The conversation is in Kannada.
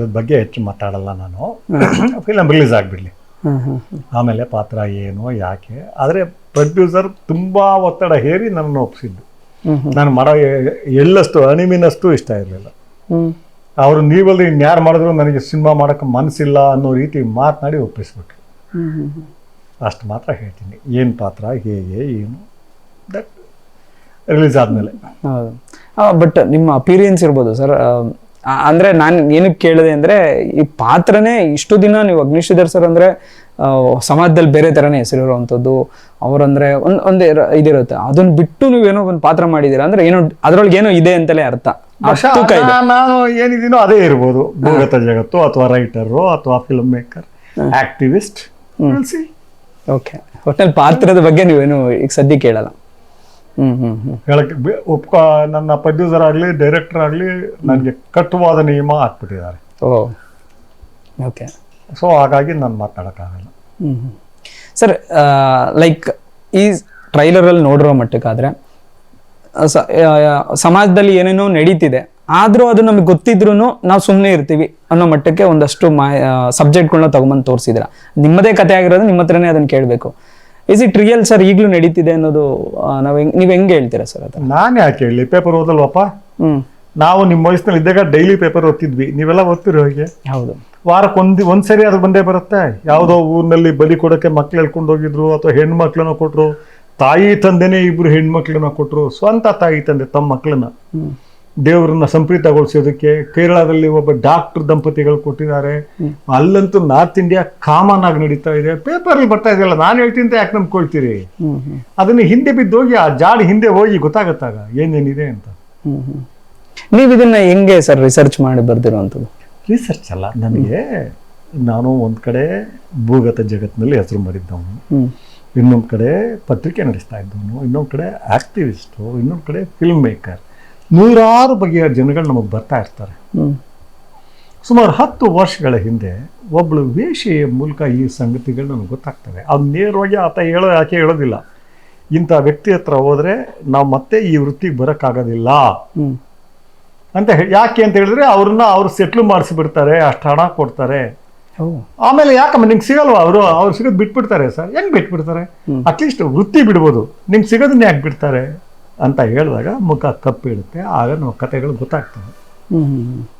ಪಾತ್ರದ ಬಗ್ಗೆ ಹೆಚ್ಚು ಮಾತಾಡಲ್ಲ ನಾನು. ಫಿಲಮ್ ರಿಲೀಸ್ ಆಗಿಬಿಡ್ಲಿ. ಆಮೇಲೆ ಪಾತ್ರ ಏನು ಯಾಕೆ? ಆದರೆ ಪ್ರೊಡ್ಯೂಸರ್ ತುಂಬ ಒತ್ತಡ ಹೇರಿ ನನ್ನನ್ನು ಒಪ್ಪಿಸಿದ್ದು. ನಾನು ಮಾಡೋ ಎಳ್ಳಷ್ಟು ಅಣಿಮಿನಷ್ಟು ಇಷ್ಟ ಇರಲಿಲ್ಲ. ಅವರು ನೀವಲ್ಲಿ ಇನ್ಯಾರು ಮಾಡಿದ್ರು ನನಗೆ ಸಿನಿಮಾ ಮಾಡೋಕ್ಕೆ ಮನಸ್ಸಿಲ್ಲ ಅನ್ನೋ ರೀತಿ ಮಾತನಾಡಿ ಒಪ್ಪಿಸ್ಬಿಟ್ರು. ಅಷ್ಟು ಮಾತ್ರ ಹೇಳ್ತೀನಿ. ಏನು ಪಾತ್ರ ಹೇಗೆ ಏನು? ದಟ್ ರಿಲೀಸ್ ಆದಮೇಲೆ. ಹೌದು. ಬಟ್ ನಿಮ್ಮ ಅಪೀರಿಯನ್ಸ್ ಇರ್ಬೋದು ಸರ್ ಅಂದ್ರೆ ನಾನು ಏನಕ್ಕೆ ಕೇಳಿದೆ ಅಂದ್ರೆ ಈ ಪಾತ್ರನೇ ಇಷ್ಟು ದಿನ ನೀವು ಅಗ್ನಿಶ್ರೀಧರ್ ಸರ್ ಅಂದ್ರೆ ಸಮಾಜದಲ್ಲಿ ಬೇರೆ ತರನೇ ಹೆಸರಿರುವಂಥದ್ದು ಅವರಂದ್ರೆ ಒಂದ್ ಒಂದು ಇದಿರುತ್ತೆ. ಅದನ್ನ ಬಿಟ್ಟು ನೀವೇನೋ ಒಂದು ಪಾತ್ರ ಮಾಡಿದೀರಾ ಅಂದ್ರೆ ಏನೋ ಅದ್ರೊಳಗೆ ಏನೋ ಇದೆ ಅಂತಲೇ ಅರ್ಥ. ನಾನು ಏನಿದ್ದೀನೋ ಅದೇ ಇರ್ಬೋದು. ಭೂಗತ ಜಗತ್ತು ಅಥವಾ ರೈಟರು ಅಥವಾ ಫಿಲ್ಮ್ ಮೇಕರ್ ಆಕ್ಟಿವಿಸ್ಟ್ ಓಕೆ ಒಟ್ನಲ್ಲಿ ಪಾತ್ರದ ಬಗ್ಗೆ ನೀವೇನು ಈಗ ಸದ್ಯ ಕೇಳಲ್ಲ. ಹೇಳಕ್ಕೆ ಒಪ್ಕ ನನ್ನ ಪ್ರೊಡ್ಯೂಸರ್ ಆಗಲಿ ಡೈರೆಕ್ಟರ್ ಆಗಲಿ ನನಗೆ ಕಟ್ಟುವಾದ ನಿಯಮ ಹಾಕ್ಬಿಟ್ಟಿದ್ದಾರೆ. ಓಕೆ. ಸೊ ಹಾಗಾಗಿ ನಾನು ಮಾತಾಡೋಕ್ಕಾಗಲ್ಲ. ಸರ್ ಲೈಕ್ ಈ ಟ್ರೈಲರಲ್ಲಿ ನೋಡಿರೋ ಮಟ್ಟಕ್ಕಾದರೆ ಸಮಾಜದಲ್ಲಿ ಏನೇನೋ ನಡೀತಿದೆ ಆದರೂ ಅದು ನಮಗೆ ಗೊತ್ತಿದ್ರೂ ನಾವು ಸುಮ್ಮನೆ ಇರ್ತೀವಿ ಅನ್ನೋ ಮಟ್ಟಕ್ಕೆ ಒಂದಷ್ಟು ಮಾ ಸಬ್ಜೆಕ್ಟ್ಗಳನ್ನ ತಗೊಂಬಂದು ತೋರಿಸಿದ್ರ ನಿಮ್ಮದೇ ಕತೆ ಆಗಿರೋದು ನಿಮ್ಮ ಹತ್ರನೇ ಅದನ್ನು ಕೇಳಬೇಕು. ಇಸ್ ಇಟ್ ರಿಯಲ್ ಸರ್ ಈಗಲೂ ನಡೀತಿದೆ ಅನ್ನೋದು ನಾವು ಹೆಂಗ್ ನೀವು ಹೆಂಗೆ ಹೇಳ್ತೀರಾ ಸರ್ ಅದು ನಾನು ಯಾಕೆ ಹೇಳಿ ಪೇಪರ್ ಓದಲ್ವಪ್ಪ? ಹ್ಞೂ ನಾವು ನಿಮ್ಮ ವಯಸ್ಸಿನಲ್ಲಿ ಇದ್ದಾಗ ಡೈಲಿ ಪೇಪರ್ ಓದ್ತಿದ್ವಿ. ನೀವೆಲ್ಲ ಓದ್ತಿರೋ ಹಾಗೆ? ಹೌದು. ವಾರಕ್ಕೆ ಒಂದು ಒಂದು ಸರಿ ಅದು ಬಂದೇ ಬರುತ್ತೆ. ಯಾವುದೋ ಊರಿನಲ್ಲಿ ಬಲಿ ಕೊಡೋಕ್ಕೆ ಮಕ್ಳು ಹೇಳ್ಕೊಂಡು ಹೋಗಿದ್ರು ಅಥವಾ ಹೆಣ್ಮಕ್ಳನ್ನ ಕೊಟ್ಟರು ತಾಯಿ ತಂದೆನೇ ಇಬ್ರು ಹೆಣ್ಮಕ್ಳನ್ನ ಕೊಟ್ಟರು ಸ್ವಂತ ತಾಯಿ ತಂದೆ ತಮ್ಮ ಮಕ್ಕಳನ್ನ. ದೇವರನ್ನ ಸಂಪ್ರೀತಗೊಳಿಸೋದಕ್ಕೆ ಕೇರಳದಲ್ಲಿ ಒಬ್ಬ ಡಾಕ್ಟರ್ ದಂಪತಿಗಳು ಕೊಟ್ಟಿದ್ದಾರೆ. ಅಲ್ಲಂತೂ ನಾರ್ತ್ ಇಂಡಿಯಾ ಕಾಮನ್ ಆಗಿ ನಡೀತಾ ಇದೆ. ಪೇಪರಲ್ಲಿ ಬರ್ತಾ ಇದೆಯಲ್ಲ ನಾನು ಹೇಳ್ತೀನಿ ಯಾಕೆ ನಂಬ್ಕೊಳ್ತೀರಿ? ಅದನ್ನು ಹಿಂದೆ ಬಿದ್ದೋಗಿ ಆ ಜಾಡ್ ಹಿಂದೆ ಹೋಗಿ ಗೊತ್ತಾಗತ್ತಾಗ? ಏನೇನಿದೆ ಅಂತ. ನೀವು ಇದನ್ನ ಹೆಂಗೆ ಸರ್ ರಿಸರ್ಚ್ ಮಾಡಿ ಬರ್ದಿರೋವಂಥದ್ದು ರಿಸರ್ಚ್ ಅಲ್ಲ ನನಗೆ ನಾನು ಒಂದು ಕಡೆ ಭೂಗತ ಜಗತ್ತಿನಲ್ಲಿ ಹೆಸರು ಮಾಡಿದ್ದವನು. ಇನ್ನೊಂದು ಕಡೆ ಪತ್ರಿಕೆ ನಡೆಸ್ತಾ ಇದ್ದವನು. ಇನ್ನೊಂದು ಕಡೆ ಆಕ್ಟಿವಿಸ್ಟು ಇನ್ನೊಂದು ಕಡೆ ಫಿಲ್ಮ್ ಮೇಕರ್ ನೂರಾರು ಬಗೆಯ ಜನಗಳು ನಮಗೆ ಬರ್ತಾ ಇರ್ತಾರೆ. ಸುಮಾರು ಹತ್ತು ವರ್ಷಗಳ ಹಿಂದೆ ಒಬ್ಬಳು ವೇಷೆಯ ಮೂಲಕ ಈ ಸಂಗತಿಗಳು ನಮ್ಗೆ ಗೊತ್ತಾಗ್ತವೆ. ಅದು ನೇರವಾಗಿ ಆತ ಹೇಳೋ ಯಾಕೆ ಹೇಳೋದಿಲ್ಲ. ಇಂಥ ವ್ಯಕ್ತಿ ಹತ್ರ ಹೋದರೆ ನಾವು ಮತ್ತೆ ಈ ವೃತ್ತಿಗೆ ಬರೋಕ್ಕಾಗೋದಿಲ್ಲ. ಅಂತ ಹೇಳಿ ಯಾಕೆ ಅಂತ ಹೇಳಿದ್ರೆ ಅವ್ರನ್ನ ಅವ್ರು ಸೆಟ್ಲ್ ಮಾಡಿಸಿಬಿಡ್ತಾರೆ ಅಷ್ಟು ಹಣ ಕೊಡ್ತಾರೆ. ಆಮೇಲೆ ಯಾಕಮ್ಮ ನಿಮ್ಗೆ ಸಿಗಲ್ವಾ? ಅವರು ಅವ್ರು ಸಿಗೋದು ಬಿಟ್ಬಿಡ್ತಾರೆ ಸರ್. ಹೆಂಗ್ ಬಿಟ್ಬಿಡ್ತಾರೆ? ಅಟ್ಲೀಸ್ಟ್ ವೃತ್ತಿ ಬಿಡ್ಬೋದು. ನಿಮ್ಗೆ ಸಿಗೋದನ್ನ ಯಾಕೆ ಬಿಡ್ತಾರೆ? ಅಂತ ಹೇಳಿದಾಗ ಮುಖ ಕಪ್ಪಿಡುತ್ತೆ. ಆಗ ನಾವು ಕತೆಗಳು ಗೊತ್ತಾಗ್ತವೆ.